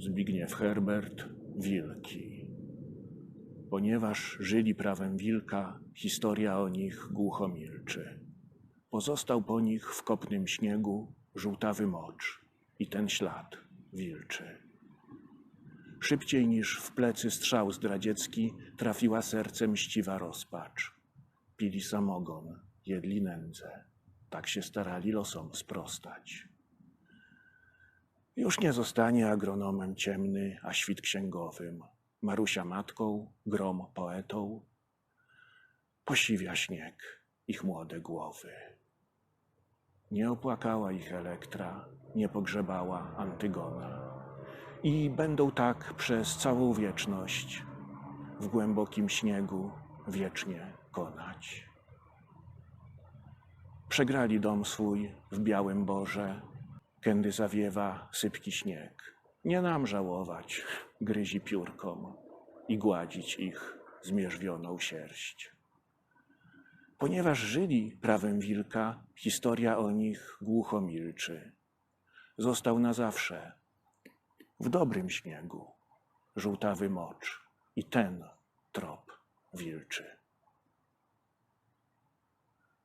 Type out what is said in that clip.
Zbigniew Herbert, Wilki. Ponieważ żyli prawem wilka, historia o nich głucho milczy. Pozostał po nich w kopnym śniegu żółtawy mocz i ten ślad wilczy. Szybciej niż w plecy strzał zdradziecki trafiła serce mściwa rozpacz. Pili samogon, jedli nędzę, tak się starali losom sprostać. Już nie zostanie agronomem ciemny, a świt księgowym. Marusia matką, grom poetą. Posiwia śnieg ich młode głowy. Nie opłakała ich Elektra, nie pogrzebała Antygona. I będą tak przez całą wieczność w głębokim śniegu wiecznie konać. Przegrali dom swój w białym borze, kędy zawiewa sypki śnieg. Nie nam żałować, gryzi piórkom i gładzić ich zmierzwioną sierść. Ponieważ żyli prawem wilka, historia o nich głucho milczy. Został na zawsze w dobrym śniegu żółtawy mocz i ten trop wilczy.